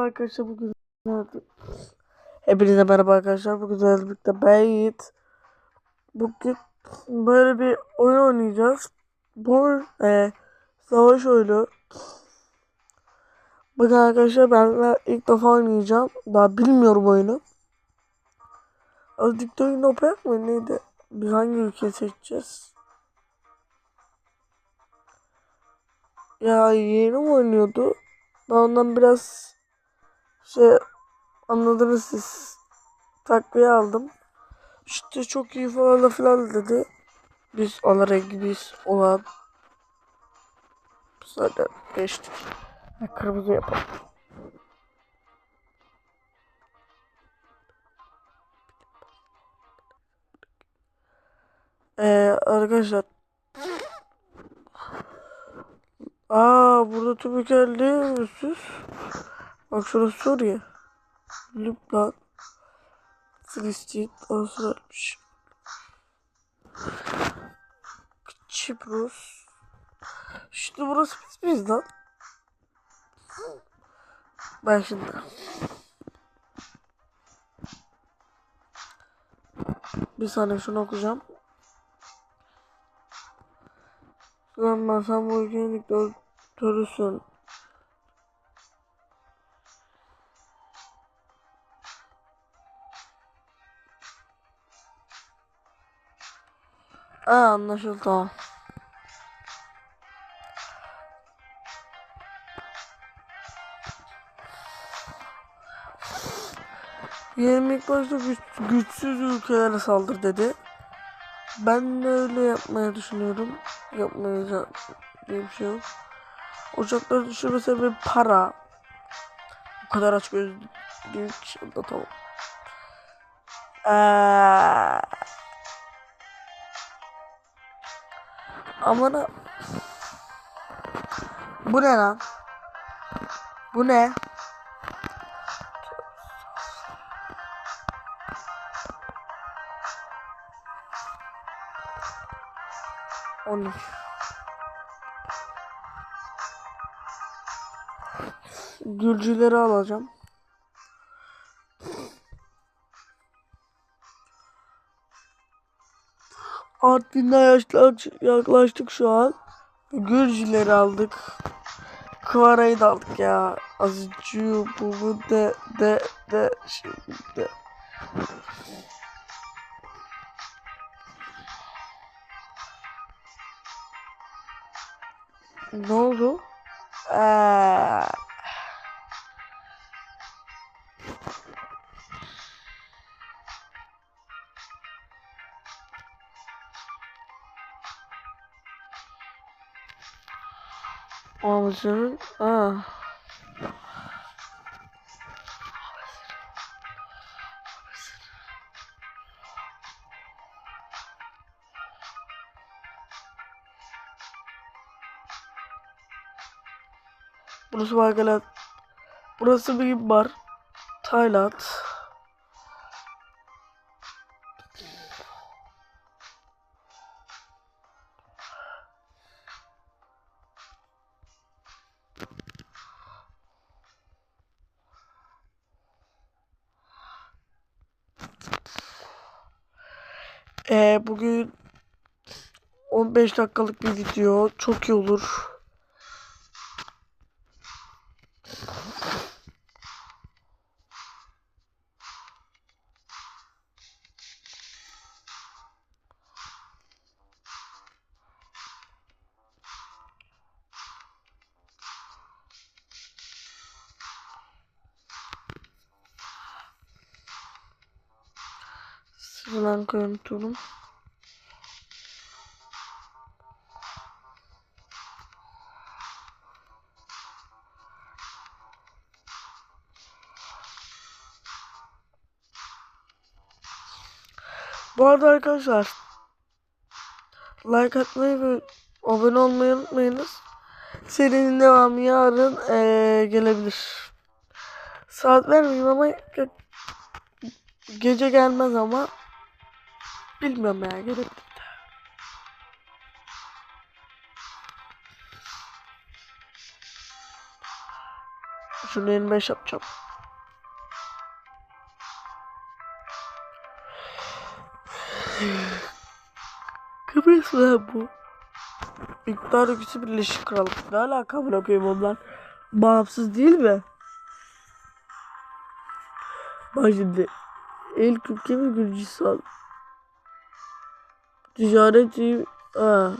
Arkadaşlar bugün Hepinize merhaba arkadaşlar bugün birlikte ben Yiğit Bugün böyle bir oyun oynayacağız. Bu oyun e, savaş oyunu. Bakın arkadaşlar ben ilk defa oynayacağım. Daha bilmiyorum oyunu. Da oyunu yapak mı neydi? Biz hangi ülkeyi seçeceğiz? Ya yeni mi oynuyordu? Ben ondan biraz şey anladınız siz. Takviye aldım. İşte çok iyi falan filan dedi. Biz ana rengimiz olan zaten geçtik. Kırmızı yapalım. Ee, arkadaşlar Aa burada tüm ülkeler üstsüz. Bak şurası Suriye. Lübnan. Filistin. Avustralyamış. Çiprus. İşte burası biz biz lan. Ben şimdi. Bir saniye şunu okuyacağım. Lan ben sen bu ülkenin diktatörüsün. Aa anlaşıldı. Yeğenim ilk başta güç, güçsüz ülkelere saldır dedi. Ben de öyle yapmaya düşünüyorum. Yapmayacağım diye bir şey yok. Ocakları düşürme sebebi para. Bu kadar aç göz değil ki anda tamam. Eee... Amına Bu ne lan? Bu ne? On Gülcüleri alacağım. Artvin'den yaklaştık şu an. Gürcüleri aldık. Kıvarayı da aldık ya. Azıcık bu bu de de de şimdi. Ne oldu? Eee... Ağzının ah. Burası Margaret. Burası bir bar. Tayland. 15 dakikalık bir video çok iyi olur. Sri Lanka'yı unutuyorum. Bu arada arkadaşlar like atmayı ve abone olmayı unutmayınız. Serinin devamı yarın ee, gelebilir. Saat vermeyeyim ama gece gelmez ama bilmiyorum ya gelebilir. Şunu 25 yapacağım. Kıbrıs lan bu? İktidar ülkesi Birleşik Krallık. Ne alaka bırakıyorum onlar? Bağımsız değil mi? Bak şimdi. İlk ülke mi Gürcistan? Ticaret iyi. Ha.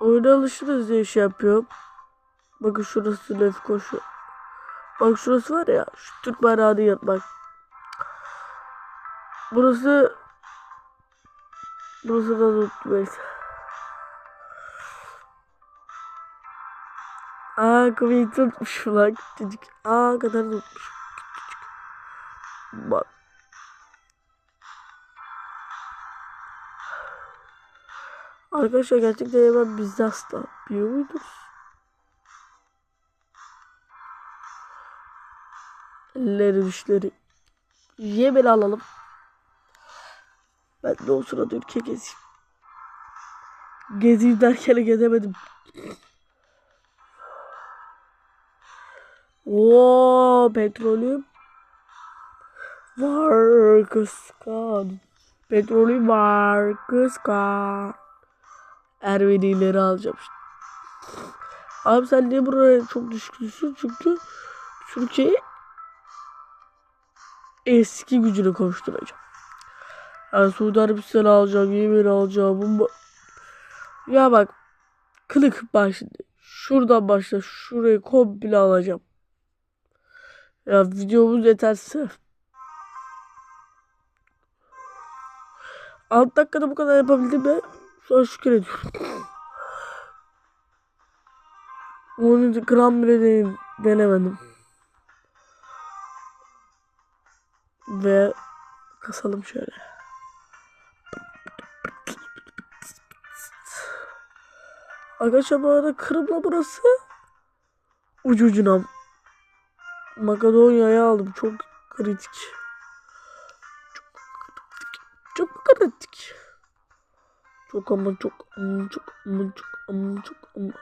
Oyuna alışırız diye şey yapıyorum. Bakın şurası Lefkoşu. Bak şurası var ya. Şu Türk bayrağını yan bak. Burası Burası da unutmayız. Aa kapıyı tutmuş lan küçücük. Aa kadar tutmuş. Küçücük. Bak. Arkadaşlar gerçekten hemen bizde hasta. Biliyor muydunuz? Elleri dişleri. Yemen alalım. Ben de o sırada ülke gezeyim. Gezeyim derken gezemedim. Oo petrolüm var kıskan. Petrolüm var kıskan. Ermenileri alacağım. Abi sen niye buraya çok düşkünsün? Çünkü Türkiye eski gücüne kavuşturacağım. Yani Suudi Arabistan'ı alacağım, Yemen'i alacağım. Bunu... Ya bak kılık bak şimdi. Şuradan başla şurayı komple alacağım. Ya videomuz yeterse. 6 dakikada bu kadar yapabildim mi? Sonra şükür ediyorum. 10. gram bile denemedim. Ve kasalım şöyle. Arkadaşlar bu arada Kırım'la burası ucu ucuna Makedonya'yı aldım. Çok kritik. Çok. Çok kritik. Çok ama çok ama çok ama çok ama çok ama.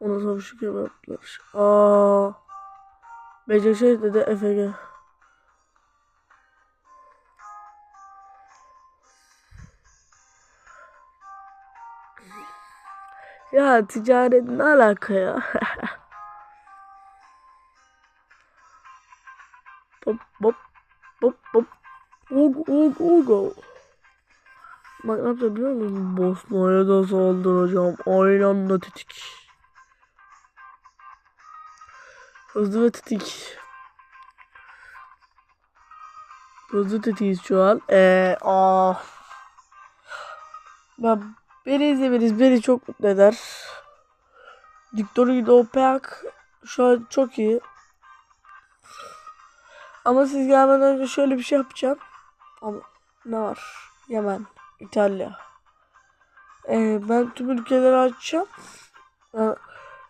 Ona savaşı gibi yaptılar. Aa. Şey dedi FG. Ya ticaret ne alaka ya? Hop hop hop hop. Ug ug ugo. Bak ne yapacağım biliyor musun? Bosna'ya da saldıracağım. Aynı anda tetik. Hızlı ve tetik. Hızlı tetiğiz şu an. Eee ah. Ben Beni izlemeniz beni çok mutlu eder. Victory Dopak şu an çok iyi. Ama siz gelmeden önce şöyle bir şey yapacağım. Ama ne var? Yemen, İtalya. Ee, ben tüm ülkeleri açacağım. Yani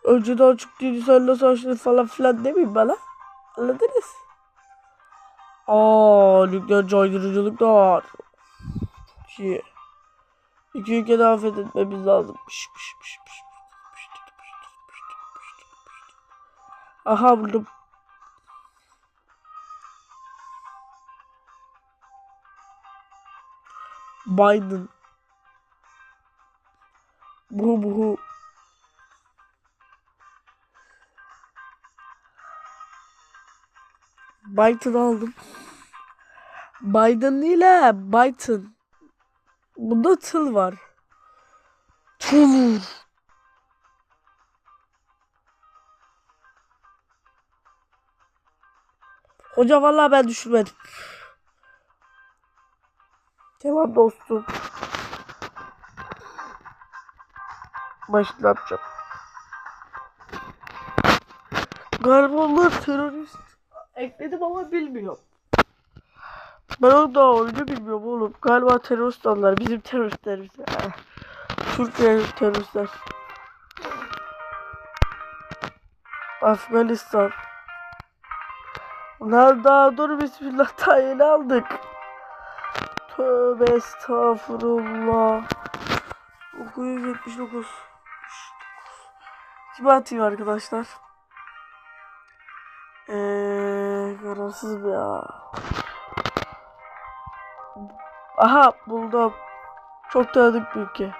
Önceden açık değildi sen nasıl açtın falan filan demeyin bana. Anladınız? Aaa nükleer caydırıcılık da var. İki. İki ülkede affetmemiz lazım. Pış pış pış pış. Aha buldum. Biden. Bu bu Biden aldım. Biden ha. Biden. Bunda tıl var. Tıl. Hoca vallahi ben düşürmedim. Tamam dostum. Başta yapacağım. Galiba onlar terörist. Ekledim ama bilmiyorum. Ben onu daha oyunu bilmiyorum oğlum. Galiba terörist onlar. Bizim teröristlerimiz. Türkiye teröristler. Afganistan. Bunlar daha dur bismillah daha yeni aldık. Tövbe estağfurullah. 979. Kime atayım arkadaşlar? Eee bir ya. Aha buldum. Çok tanıdık bir ülke.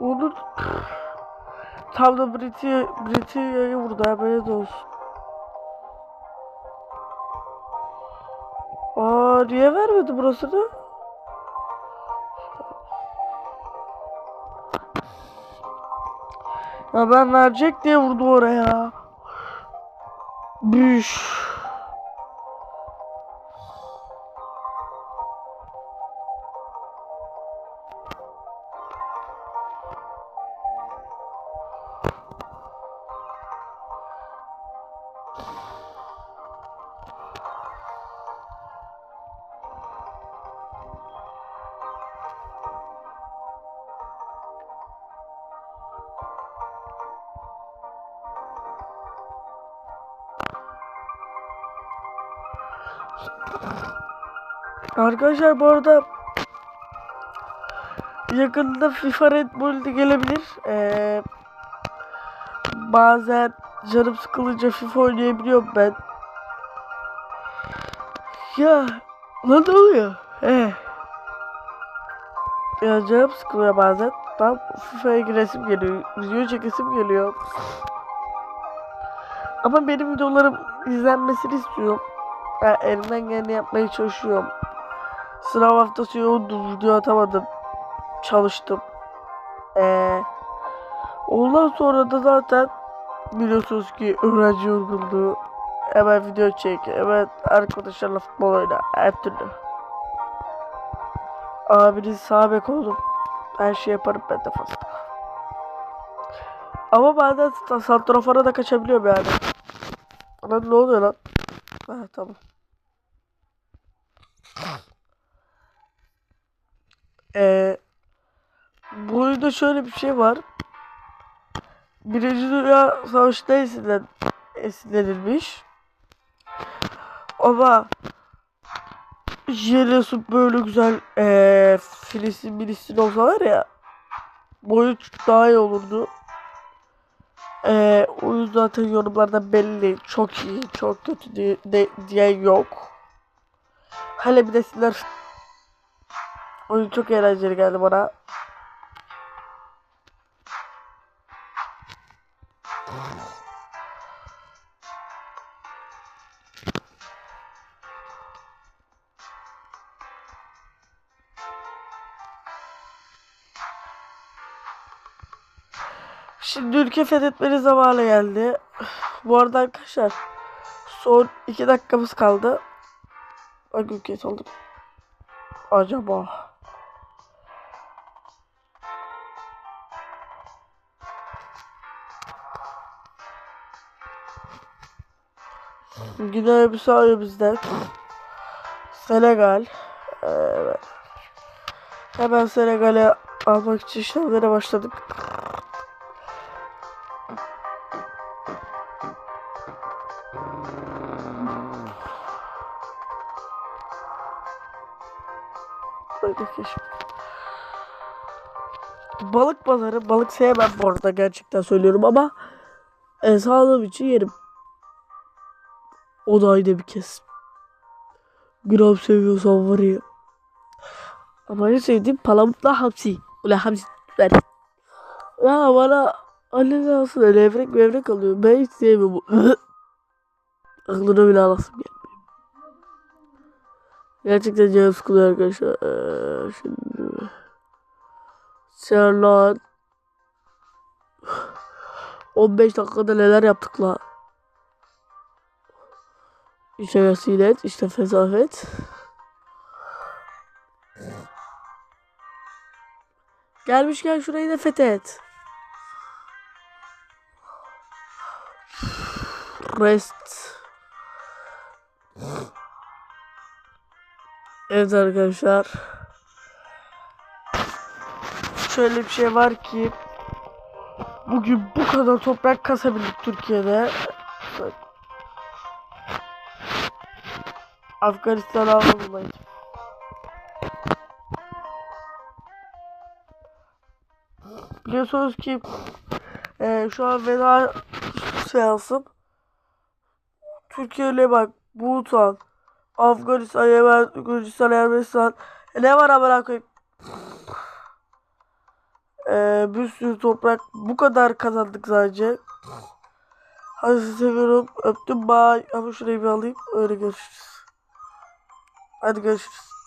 Onun tam da Britanya, Britanya'yı vurdu haberiniz olsun. Aa niye vermedi burasını? Ya ben verecek diye vurdu oraya. Büş. Arkadaşlar bu arada yakında FIFA Red Bull'de gelebilir. Ee, bazen canım sıkılınca FIFA oynayabiliyorum ben. Ya lan ne oluyor? He. Ya canım sıkılıyor bazen. Tam FIFA'ya giresim geliyor. Video çekesim geliyor. Ama benim videolarım izlenmesini istiyorum. Yani elimden geleni yapmaya çalışıyorum. Sınav haftası yoğundu. Video atamadım. Çalıştım. Ee, ondan sonra da zaten biliyorsunuz ki öğrenci yorgunluğu. Hemen video çek. Hemen arkadaşlarla futbol oyna. Her türlü. Abiniz sağ bek. Her şey yaparım ben de fazla. Ama bazen santrafora da kaçabiliyorum yani. Lan ne oluyor lan? Ha tamam. Ee, bu oyunda şöyle bir şey var. Birinci Dünya Savaşı'nda esinlen, esinlenilmiş. Ama Jeles'in böyle güzel ee, Filistin Filistin olsa var ya bu oyun daha iyi olurdu. Ee, o yüzden zaten yorumlarda belli. Çok iyi, çok kötü diye, de, diyen yok. Hele bir desinler. Oyun çok eğlenceli geldi bana. Şimdi ülke fethetmeli zamanı geldi. Bu arada arkadaşlar son iki dakikamız kaldı. Hangi ülkeye saldım? Acaba? Güney Bissau bizden. Senegal. Evet. Hemen Senegal'e almak için işlemlere başladık. Pazarı. Balık sevmem bu arada gerçekten söylüyorum ama e, sağlığım için yerim. O da ayda bir kez. Gram seviyorsam var ya. Ama en sevdiğim palamutla hamsi. Ulan hamsi ver. Ya bana anne nasıl levrek mevrek alıyor. Ben hiç sevmiyorum. Aklına bile alasım gelmiyor. Gerçekten canım sıkılıyor arkadaşlar. Ee, şimdi. Serlan. 15 dakikada neler yaptık la. İşte vesilet, işte fezafet. Gelmişken şurayı da fethet. Rest. Evet arkadaşlar. Şöyle bir şey var ki bugün bu kadar toprak kasabildik Türkiye'de. Bak. Afganistan'ı almalıyız. Biliyorsunuz ki e, şu an veda seansım. Türkiye ile bak Bhutan, Afganistan, Yemen, Gürcistan, Ermenistan. E, ne var amına koyayım? E, bir sürü toprak bu kadar kazandık sadece. Hadi sizi seviyorum. Öptüm. Bye. Ama şurayı bir alayım. Öyle görüşürüz. Hadi görüşürüz.